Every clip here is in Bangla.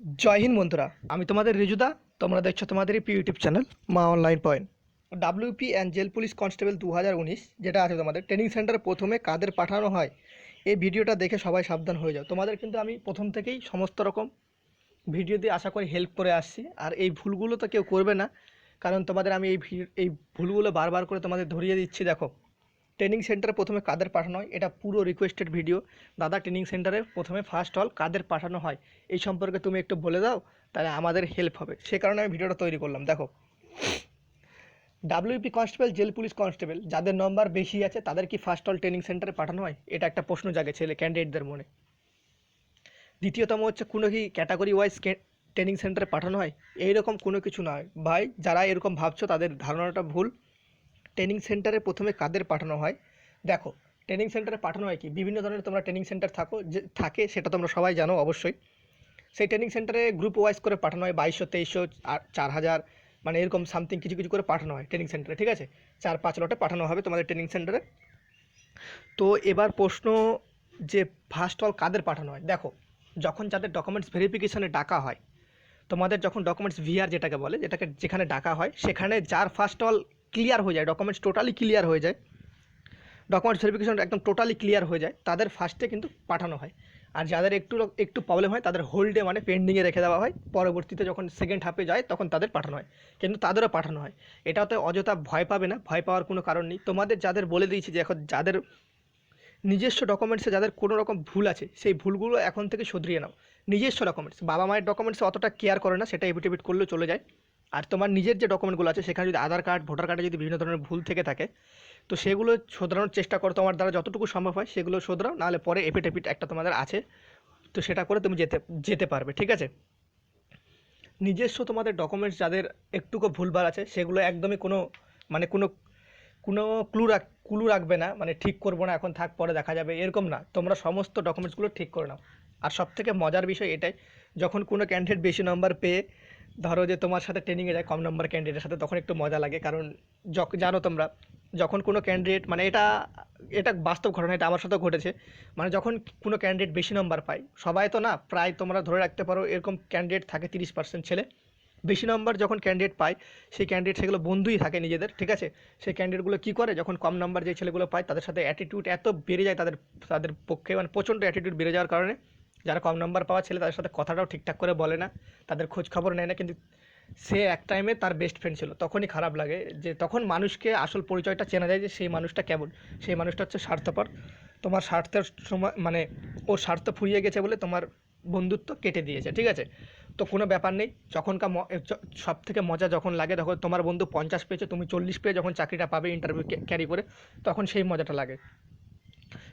জয় হিন্দ বন্ধুরা, আমি তোমাদের রিজুদা, তোমরা দেখছ তোমাদের এই YouTube channel Maa online point WP and jail police constable দু হাজার উনিশ, যেটা আছে তোমাদের ট্রেনিং সেন্টারে প্রথমে কাদের পাঠানো হয়, এই ভিডিওটা দেখে সবাই সাবধান হয়ে যাও। তোমাদের কিন্তু আমি প্রথম থেকেই সমস্ত রকম ভিডিও দিয়ে আশা করি হেল্প করে আসছি, আর এই ভুলগুলো তো কেউ করবে না, কারণ তোমাদের আমি এই এই ভুলগুলো বারবার করে তোমাদের ধরিয়ে দিচ্ছি, দেখো। ট্রেনিং সেন্টারে প্রথমে কাদের পাঠানো হয়? এটা পুরো রিকোয়েস্টেড ভিডিও দাদা ট্রেনিং সেন্টারে প্রথমে ফার্স্ট হল কাদের পাঠানো হয়? এই সম্পর্কে তুমি একটু বলে দাও, তাহলে আমাদের হেল্প হবে। সে কারণে আমি ভিডিওটা তৈরি করলাম। দেখো। WP constable jail police constable যাদের নম্বর বেশি আছে, তাদের কি ফার্স্ট হল ট্রেনিং সেন্টারে পাঠানো হয়? এটা একটা প্রশ্ন জাগে ছেলে ক্যান্ডিডেটদের মনে। দ্বিতীয়তম হচ্ছে, কোনো কি ক্যাটাগরি ওয়াইজ ট্রেনিং সেন্টারে পাঠানো হয়? এইরকম কোনো কিছু নয়। ভাই, যারা এরকম ভাবছ, তাদের ধারণাটা ভুল। ট্রেনিং সেন্টারে প্রথমে কাদের পাঠানো হয়? দেখো ট্রেনিং সেন্টারে পাঠানো হয় কি? বিভিন্ন ধরনের তোমরা ট্রেনিং সেন্টার থাকো, যে থাকে, সেটা তোমরা সবাই জানো অবশ্যই। সেই ট্রেনিং সেন্টারে গ্রুপ ওয়াইজ করে পাঠানো হয়, বাইশশো, তেইশশো চার হাজার মানে এরকম সামথিং কিছু কিছু করে পাঠানো হয় ট্রেনিং সেন্টারে ঠিক আছে? চার, পাঁচ লটে পাঠানো হবে তোমাদের ট্রেনিং সেন্টারে তো এবার প্রশ্ন যে ফার্স্ট অল কাদের পাঠানো হয়? দেখো, যখন যাদের ডকুমেন্টস ভেরিফিকেশনে ডাকা হয়, তোমাদের যখন ডকুমেন্টস ভিআর যেটাকে বলে, যেটাকে যেখানে ডাকা হয়, সেখানে যার ফার্স্ট অল ক্লিয়ার হয়ে যায় ডকুমেন্টস টোটালি ক্লিয়ার হয়ে যায়। ডকুমেন্টস ভেরিফিকেশন একদম টোটালি ক্লিয়ার হয়ে যায়, তাদের ফার্স্টে কিন্তু পাঠানো হয়। আর যাদের একটু একটু প্রবলেম হয়, তাদের হোল্ডে মানে পেন্ডিংয়ে রেখে দেওয়া হয়। পরবর্তীতে যখন সেকেন্ড হাফে যায়, তখন তাদের পাঠানো হয়। কিন্তু তাদেরও পাঠানো হয়। এটাতে অযথা ভয় পাবে না, ভয় পাওয়ার কোনো কারণ নেই। তোমাদের যাদের বলে দিয়েছি যে এখন যাদের নিজস্ব ডকুমেন্টসে যাদের কোনো রকম ভুল আছে, সেই ভুলগুলো এখন থেকে শুধরিয়ে নাও। নিজস্ব ডকুমেন্টস বাবা মায়ের ডকুমেন্টসে অতটা কেয়ার করে না, সেটা এভিটেভিট করলেও চলে যায়। আর তোমার নিজের যে ডকুমেন্টগুলো আছে, সেখানে যদি আধার কার্ড ভোটার কার্ডে যদি বিভিন্ন ধরনের ভুল থেকে থাকে, তো সেগুলো শোধরানোর চেষ্টা করো তোমার দ্বারা যতটুকু সম্ভব হয়, সেগুলো শোধরাও, নাহলে পরে এফিডেভিট একটা তোমাদের আছে, তো সেটা করে তুমি যেতে যেতে পারবে, ঠিক আছে? নিজস্ব তোমাদের ডকুমেন্টস যাদের একটুকু ভুলভাল আছে, সেগুলো একদমই কোনো মানে কোনো কোনো ক্লু রাখ ক্লু রাখবে না মানে ঠিক করব না, এখন থাক, পরে দেখা যাবে, এরকম না। তোমরা সমস্ত ডকুমেন্টসগুলো ঠিক করে নাও। আর সব থেকে মজার বিষয় এটাই, যখন কোনো ক্যান্ডিডেট বেশি নম্বর পেয়ে ধরো যে তোমার সাথে ট্রেনিংয়ে যায়, কম নম্বর ক্যান্ডিডেটের সাথে, তখন একটু মজা লাগে। কারণ জানো তোমরা, যখন কোনো ক্যান্ডিডেট মানে এটা এটা বাস্তব ঘটনা, এটা আমার সাথেও ঘটেছে। মানে যখন কোনো ক্যান্ডিডেট বেশি নম্বর পায়, সবাই তো না, প্রায় তোমরা ধরে রাখতে পারো, এরকম ক্যান্ডিডেট থাকে তিরিশ পার্সেন্ট ছেলে। বেশি নম্বর যখন ক্যান্ডিডেট পায়, সেই ক্যান্ডিডেট সেগুলো বন্ধুই থাকে নিজেদের, ঠিক আছে? সেই ক্যান্ডিডেটগুলো কী করে? যখন কম নম্বর যে ছেলেগুলো পায়, তাদের সাথে অ্যাটিটিউড এত বেড়ে যায়, তাদের তাদের পক্ষে মানে প্রচণ্ড অ্যাটিটিউড বেড়ে যাওয়ার কারণে। যারা কম নম্বর পাওয়া ছেলে, তাদের সাথে কথাটাও ঠিকঠাক করে বলে না, তাদের খোঁজ খবর নেয় না, কিন্তু সে এক টাইমে তার বেস্ট ফ্রেন্ড ছিল। তখনই খারাপ লাগে যে তখন মানুষকে আসল পরিচয়টা চেনা যায় যে সেই মানুষটা কেমন। সেই মানুষটা হচ্ছে স্বার্থপর। তোমার স্বার্থের সময় মানে ও স্বার্থ ফুরিয়ে গেছে বলে তোমার বন্ধুত্ব কেটে দিয়েছে, ঠিক আছে? তো কোনো ব্যাপার নেই। যখনকার সব থেকে মজা যখন লাগে, তখন তোমার বন্ধু পঞ্চাশ পেয়েছে, তুমি চল্লিশ পেয়ে যখন চাকরিটা পাবে ইন্টারভিউ ক্যারি করে, তখন সেই মজাটা লাগে।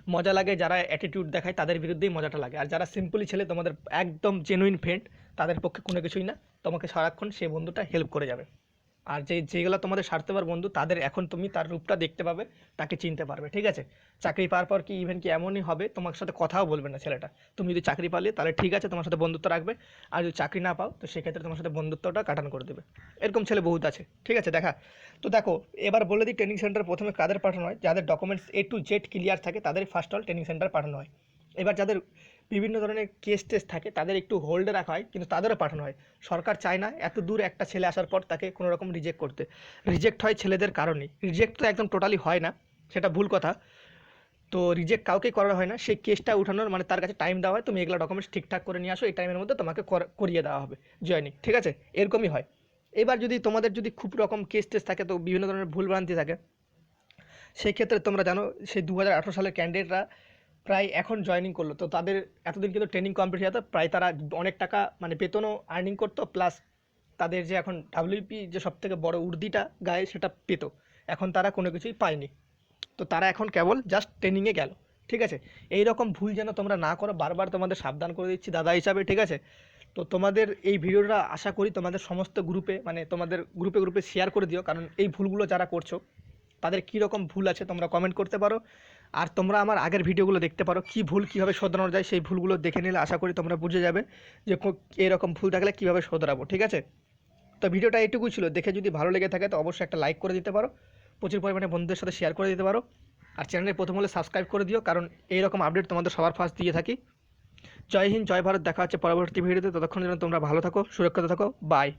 মজা লাগে, যারা অ্যাটিটিউড দেখায় তাদের বিরুদ্ধেই মজাটা লাগে। আর যারা সিম্পলি ছেলে, তোমাদের একদম জেনুইন ফ্রেন্ড তাদের পক্ষে কোনো কিছুই না। তোমাকে সারাক্ষণ সেই বন্ধুটা হেল্প করে যাবে। আর যে, যেগুলো তোমাদের স্বার্থপর বন্ধু, তাদের এখন তুমি তার রূপটা দেখতে পাবে, তাকে চিনতে পারবে, ঠিক আছে? চাকরি পাওয়ার পর কি ইভেন কি এমনই হবে, তোমার সাথে কথাও বলবে না ছেলেটা। তুমি যদি চাকরি পালে, তাহলে ঠিক আছে, তোমার সাথে বন্ধুত্ব রাখবে। আর যদি চাকরি না পাও, তো সেক্ষেত্রে তোমার সাথে বন্ধুত্বটা কাটান করে দেবে। এরকম ছেলে বহুত আছে, ঠিক আছে? দেখা। তো দেখো, এবার বলে দিই ট্রেনিং সেন্টার প্রথমে কাদের পাঠানো হয়? যাদের documents A to Z clear থাকে তাদের ফার্স্ট অল ট্রেনিং সেন্টার পাঠানো হয়। এবার যাদের বিভিন্ন ধরনের কেস টেস থাকে, তাদের একটু হোল্ডে রাখা হয়, কিন্তু তাদেরও পাঠানো হয়। সরকার চায় না, এত দূর একটা ছেলে আসার পর তাকে কোনো রকম রিজেক্ট করতে। রিজেক্ট হয় ছেলেদের কারণেই রিজেক্ট তো একদম টোটালি হয় না, সেটা ভুল কথা। তো রিজেক্ট কাউকেই করা হয় না, সেই কেসটা উঠানোর মানে তার কাছে টাইম দেওয়া হয়, তুমি এগুলো ডকুমেন্টস ঠিকঠাক করে নিয়ে আসো, এই টাইমের মধ্যে তোমাকে কর- করিয়ে দেওয়া হবে জয়নিং ঠিক আছে? এরকমই হয়। এবার যদি তোমাদের যদি খুব রকম কেস টেস থাকে, তো বিভিন্ন ধরনের ভুলভ্রান্তি থাকে, সেই ক্ষেত্রে তোমরা জানো, সেই দু হাজার আঠেরো সালের ক্যান্ডিডেটরা প্রায় এখন জয়েনিং করল। তো তাদের এতদিন কিন্তু ট্রেনিং কমপ্লিট হয়ে যেত প্রায় তারা অনেক টাকা মানে বেতনও আর্নিং করতো প্লাস তাদের যে এখন ডাব্লিউপি যে সব থেকে বড় উর্দিটা গায়ে সেটা পেত। এখন তারা কোনো কিছুই পায়নি। তো তারা এখন কেবল জাস্ট ট্রেনিংয়ে গেল, ঠিক আছে? এই রকম ভুল যেন তোমরা না করো, বারবার তোমাদের সাবধান করে দিচ্ছি দাদা হিসাবে, ঠিক আছে? তো তোমাদের এই ভিডিওটা আশা করি তোমাদের সমস্ত গ্রুপে মানে তোমাদের গ্রুপে গ্রুপে শেয়ার করে দিও। কারণ এই ভুলগুলো যারা করছ, তাদের কী রকম ভুল আছে তোমরা কমেন্ট করতে পারো। আর তোমরা আমার আগের ভিডিওগুলো দেখতে পারো, কী ভুল কীভাবে শোধরানো যায়, সেই ভুলগুলো দেখে নিলে আশা করি তোমরা বুঝে যাবে যে এরকম ভুল থাকলে কীভাবে শোধরাবো, ঠিক আছে? তো ভিডিওটা এইটুকুই ছিল, দেখে যদি ভালো লেগে থাকে তো অবশ্যই একটা লাইক করে দিতে পারো, প্রচুর পরিমাণে বন্ধুদের সাথে শেয়ার করে দিতে পারো, আর চ্যানেলে প্রথম হলে সাবস্ক্রাইব করে দিও, কারণ এইরকম আপডেট তোমাদের সবার ফার্স্ট দিয়ে থাকি। জয় হিন্দ, জয় ভারত, দেখা হচ্ছে পরবর্তী ভিডিওতে ততক্ষণ যেন তোমরা ভালো থাকো, সুরক্ষিত থাকো বাই